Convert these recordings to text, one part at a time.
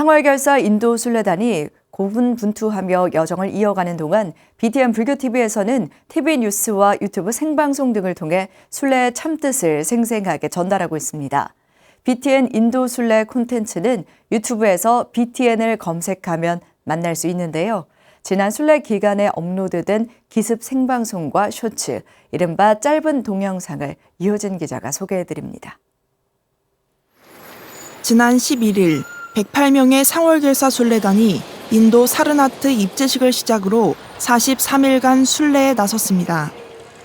상월결사 인도 순례단이 고분분투하며 여정을 이어가는 동안 BTN 불교TV에서는 TV 뉴스와 유튜브 생방송 등을 통해 순례의 참뜻을 생생하게 전달하고 있습니다. BTN 인도 순례 콘텐츠는 유튜브에서 BTN을 검색하면 만날 수 있는데요. 지난 순례 기간에 업로드된 기습 생방송과 쇼츠, 이른바 짧은 동영상을 이호진 기자가 소개해드립니다. 지난 11일 108명의 상월결사 순례단이 인도 사르나트 입제식을 시작으로 43일간 순례에 나섰습니다.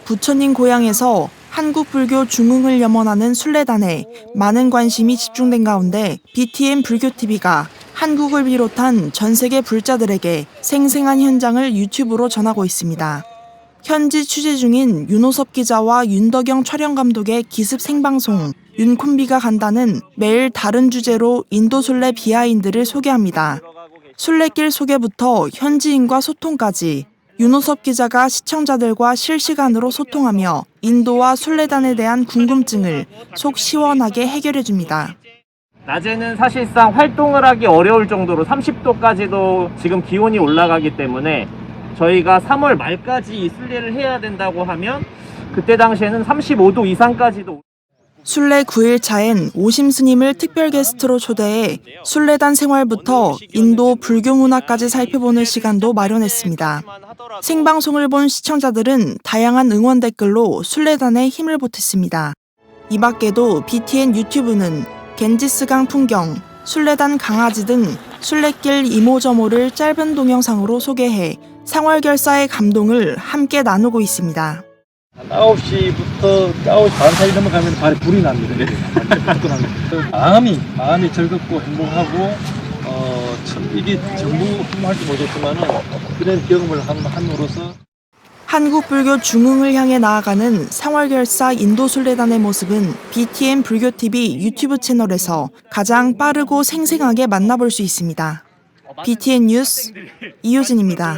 부처님 고향에서 한국 불교 중흥을 염원하는 순례단에 많은 관심이 집중된 가운데 BTN 불교TV가 한국을 비롯한 전 세계 불자들에게 생생한 현장을 유튜브로 전하고 있습니다. 현지 취재 중인 윤호섭 기자와 윤덕영 촬영 감독의 기습 생방송 윤콤비가 간다는 매일 다른 주제로 인도 순례 비하인드를 소개합니다. 순례길 소개부터 현지인과 소통까지 윤호섭 기자가 시청자들과 실시간으로 소통하며 인도와 순례단에 대한 궁금증을 속 시원하게 해결해 줍니다. 낮에는 사실상 활동을 하기 어려울 정도로 30도까지도 지금 기온이 올라가기 때문에 저희가 3월 말까지 이 순례를 해야 된다고 하면 그때 당시에는 35도 이상까지도 순례 9일 차엔 오심 스님을 특별 게스트로 초대해 순례단 생활부터 인도 불교 문화까지 살펴보는 시간도 마련했습니다. 생방송을 본 시청자들은 다양한 응원 댓글로 순례단에 힘을 보탰습니다. 이 밖에도 BTN 유튜브는 겐지스강 풍경, 순례단 강아지 등 순례길 이모저모를 짧은 동영상으로 소개해 상월결사의 감동을 함께 나누고 있습니다. 한 9시부터 9시 반 사이 넘어가면 발에 불이 납니다. 불끈합니다. 마음이, 마음이 즐겁고 행복하고, 어, 참, 이게 전부 흠할지 모르겠지만은, 그런 경험을 한, 한으로서 한국 불교 중흥을 향해 나아가는 상월결사 인도 순례단의 모습은 BTN 불교TV 유튜브 채널에서 가장 빠르고 생생하게 만나볼 수 있습니다. BTN 뉴스 이효진입니다.